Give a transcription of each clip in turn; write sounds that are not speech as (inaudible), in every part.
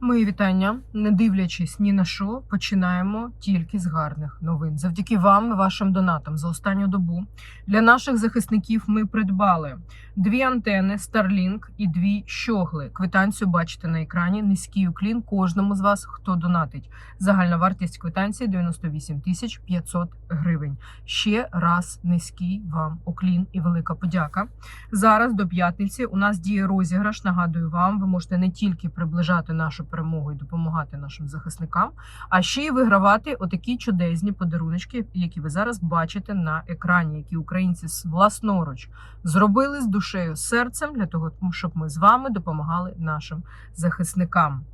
Мої вітання, не дивлячись ні на що, починаємо тільки з гарних новин. Завдяки вам і вашим донатам за останню добу для наших захисників ми придбали дві антени Starlink і дві щогли. Квитанцію бачите на екрані. Низький уклін кожному з вас, хто донатить. Загальна вартість квитанції 98 тисяч 500 гривень. Ще раз низький вам уклін і велика подяка. Зараз до п'ятниці у нас діє розіграш. Нагадую вам, ви можете не тільки приближати нашу перемогу і допомагати нашим захисникам, а ще й вигравати отакі чудесні подаруночки, які ви зараз бачите на екрані, які українці власноруч зробили з душею, серцем для того, щоб ми з вами допомагали нашим захисникам.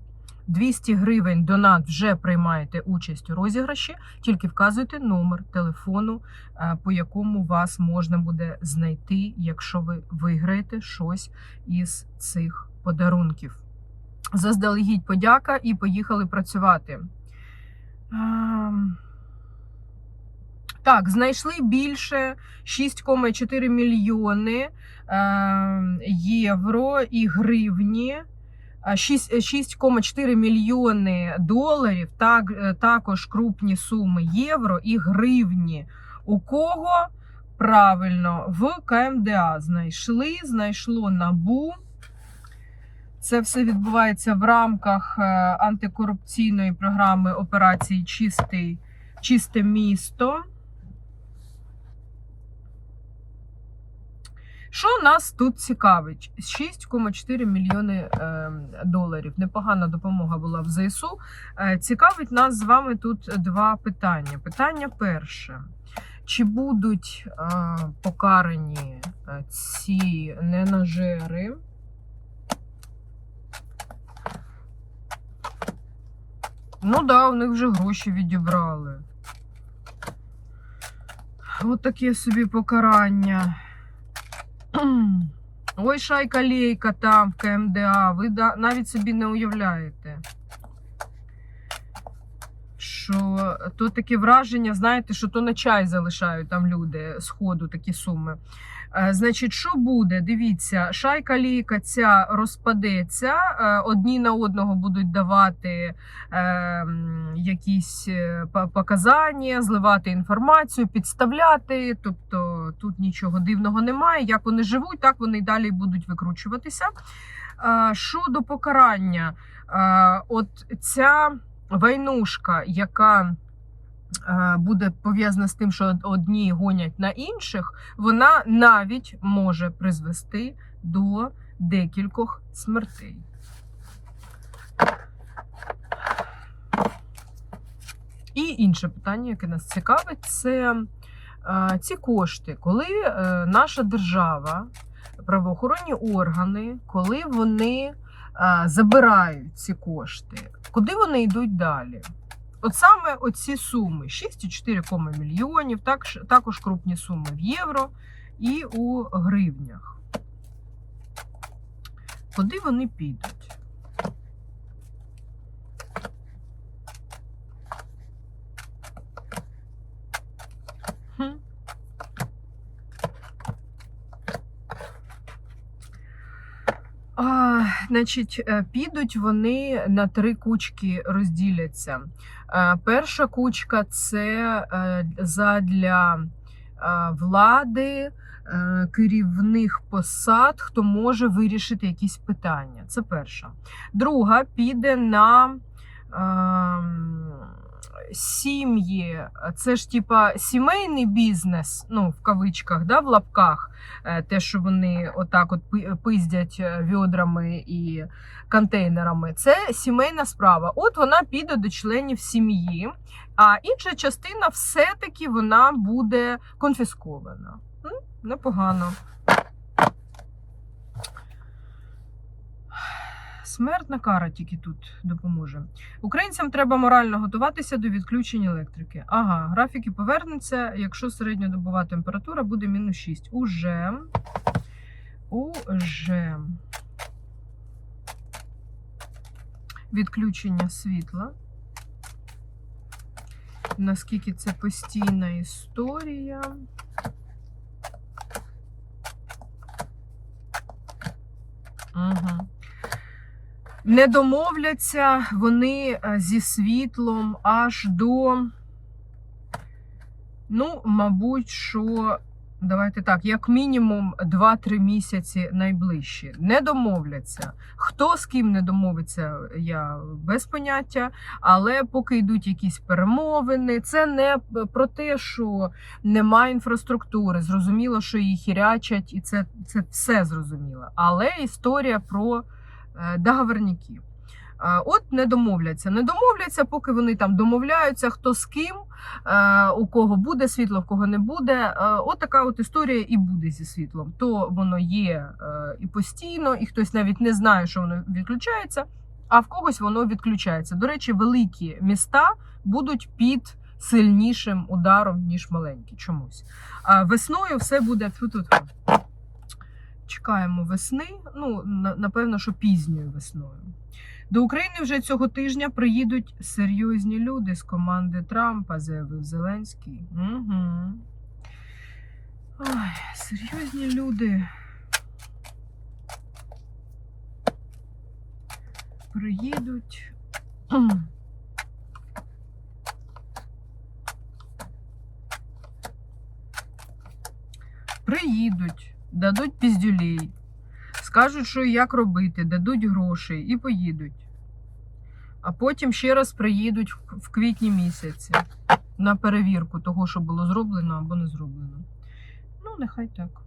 200 гривень донат вже приймаєте участь у розіграші, тільки вказуйте номер телефону, е, по якому вас можна буде знайти, якщо ви виграєте щось із цих подарунків. Заздалегідь подяка і поїхали працювати. Ем, Так, знайшли більше 6,4 мільйони е, євро і гривні. 6,4 мільйони доларів, так, е, також крупні суми євро і гривні. У кого правильно в КМДА знайшли, знайшло набу. Це все відбувається в рамках е, антикорупційної програми операції Чистий, Чисте місто. Що нас тут цікавить? 6,4 мільйони е, доларів. Непогана допомога була в ЗСУ. Е, цікавить нас з вами тут два питання. Питання перше. Чи будуть покарані ці ненажери? Ну да, у них вже гроші відібрали. От таке собі покарання. Ой, шайка лейка там в КМДА. Ви навіть собі не уявляєте. Що то таке враження, знаєте, що то на чай залишають там люди з ходу такі суми. Е, Значить, що буде? Дивіться, шайка лійка ця розпадеться, е, одні на одного будуть давати е, якісь е, показання, зливати інформацію, підставляти. Тобто тут нічого дивного немає. Як вони живуть, так вони й далі будуть викручуватися. Е, Щодо покарання, е, от ця войнушка, яка е, буде пов'язана з тим, що одні гонять на інших, вона навіть може призвести до декількох смертей. І інше питання, яке нас цікавить, це е, ці кошти, коли е, наша держава, правоохоронні органи, коли вони забирають ці кошти, куди вони йдуть далі? От саме оці суми 6,4 мільйонів, так, також крупні суми в євро і у гривнях. Куди вони підуть? Хм. А, значить, е, підуть вони на три кучки розділяться. Е, Перша кучка це е, задля влади, керівних посад, хто може вирішити якісь питання. Це перша. Друга піде на ем, сім'ї. Це ж типа сімейний бізнес, ну в кавичках, да, в лапках. Е, Те, що вони отак от пиздять е, відрами і контейнерами, це сімейна справа. От вона піде до членів сім'ї, а інша частина все-таки вона буде конфіскована. Непогано. Смертна кара тільки тут допоможе. Українцям треба морально готуватися до відключення електрики. Ага, графіки повернуться, якщо середньодобова температура буде мінус 6. Уже. Уже. Відключення світла. Наскільки це постійна історія. Угу. Не домовляться вони е, зі світлом аж до, ну, мабуть, що давайте так, як мінімум 2-3 місяці найближчі. Не домовляться. Хто з ким не домовиться, я без поняття. Але поки йдуть якісь перемовини, це не про те, що немає інфраструктури. Зрозуміло, що її хірячать, і це, це все зрозуміло. Але історія про е, договорників. Е, От не домовляться. Не домовляться, поки вони там домовляються, хто з ким, е, у кого буде світло, в кого не буде. От така от історія і буде зі світлом. То воно є і постійно, і хтось навіть не знає, що воно відключається, а в когось воно відключається. До речі, великі міста будуть під сильнішим ударом, ніж маленькі чомусь. Весною все буде тут. Чекаємо весни. Ну, напевно, що пізньою весною. До України вже цього тижня приїдуть серйозні люди з команди Трампа, заявив Зеленський. Угу. Ой, серйозні люди. Приїдуть. Приїдуть, дадуть піздюлей, скажуть, що як робити, дадуть грошей і поїдуть. А потім ще раз приїдуть в квітні місяці на перевірку того, що було зроблено або не зроблено. Ну, нехай так.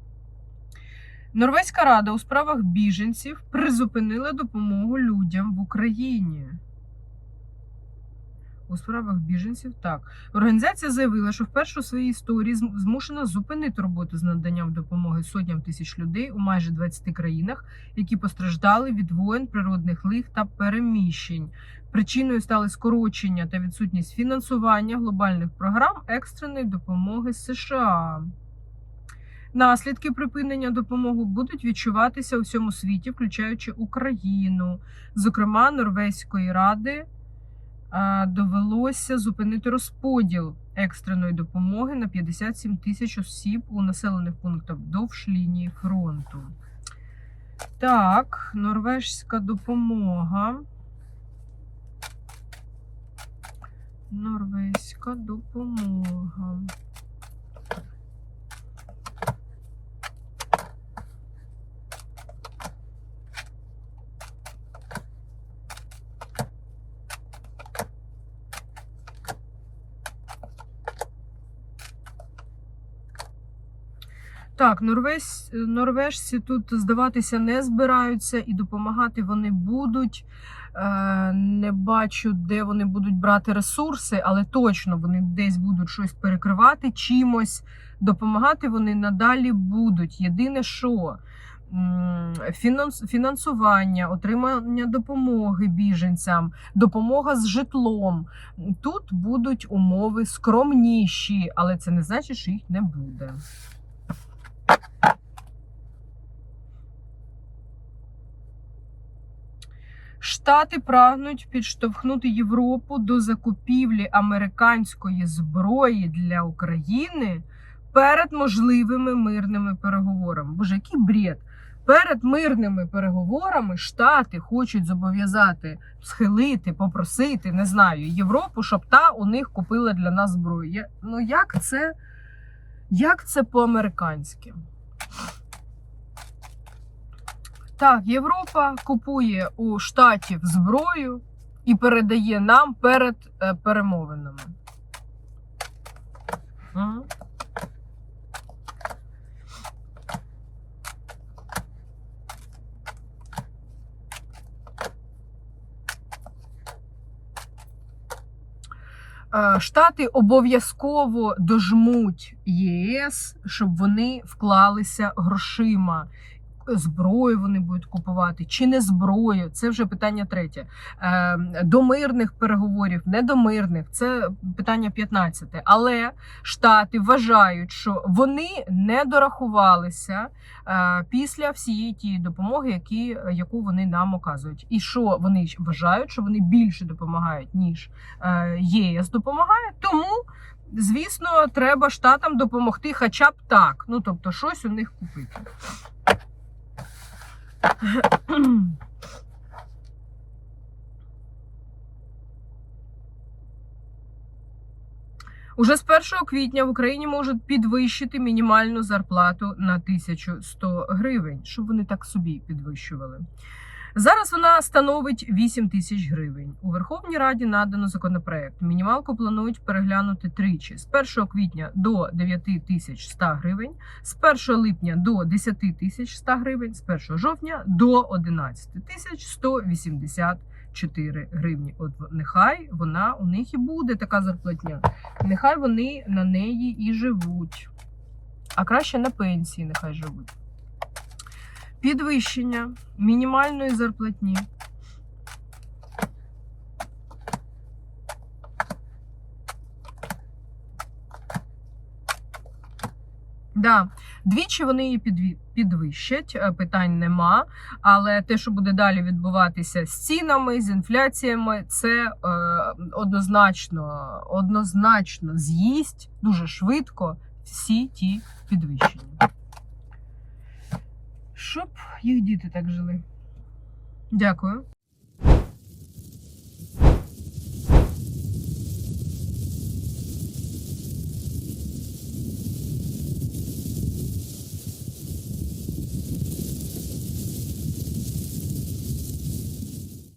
Норвезька рада у справах біженців призупинила допомогу людям в Україні. У справах біженців так. Організація заявила, що вперше у своїй історії змушена зупинити роботу з наданням допомоги сотням тисяч людей у майже 20 країнах, які постраждали від воєн, природних лих та переміщень. Причиною стали скорочення та відсутність фінансування глобальних програм екстреної допомоги США. Наслідки припинення допомоги будуть відчуватися у всьому світі, включаючи Україну. Зокрема, Норвезької ради довелося зупинити розподіл екстреної допомоги на 57 тисяч осіб у населених пунктах довж лінії фронту. Так, норвежська допомога. Норвезька допомога. Так, норвез, норвежці тут здаватися не збираються і допомагати вони будуть. Е, не бачу, де вони будуть брати ресурси, але точно вони десь будуть щось перекривати чимось. Допомагати вони надалі будуть. Єдине, що фінансування, отримання допомоги біженцям, допомога з житлом. Тут будуть умови скромніші, але це не значить, що їх не буде. Штати прагнуть підштовхнути Європу до закупівлі американської зброї для України перед можливими мирними переговорами. Боже, який бред! Перед мирними переговорами Штати хочуть зобов'язати схилити, попросити, не знаю, Європу, щоб та у них купила для нас зброю. Ну як це, як це по-американськи? Так, Європа купує у штатів зброю і передає нам перед е, перемовинами. Е, Штати обов'язково дожмуть ЄС, щоб вони вклалися грошима. Зброю вони будуть купувати чи не зброю. Це вже питання третє. Е, До мирних переговорів, не до мирних, це питання 15. Але Штати вважають, що вони не дорахувалися е, після всієї тієї допомоги, які, яку вони нам оказують. І що вони вважають, що вони більше допомагають, ніж е, ЄС допомагає. Тому, звісно, треба штатам допомогти, хоча б так. Ну тобто, щось у них купити. (clears throat) Уже з 1 квітня в Україні можуть підвищити мінімальну зарплату на 1100 гривень, щоб вони так собі підвищували. Зараз вона становить 8 тисяч гривень. У Верховній Раді надано законопроект. Мінімалку планують переглянути тричі: з 1 квітня до 9 тисяч 100 гривень, з 1 липня до 10 тисяч 100 гривень, з 1 жовтня до 11 тисяч 184 гривні. От нехай вона у них і буде така зарплатня. Нехай вони на неї і живуть. А краще на пенсії нехай живуть. Підвищення мінімальної зарплатні. Да, двічі вони її підвищать, е, питань нема. Але те, що буде далі відбуватися з цінами, з інфляціями, це е, однозначно, однозначно з'їсть дуже швидко всі ті підвищення. Їх діти так жили. Дякую.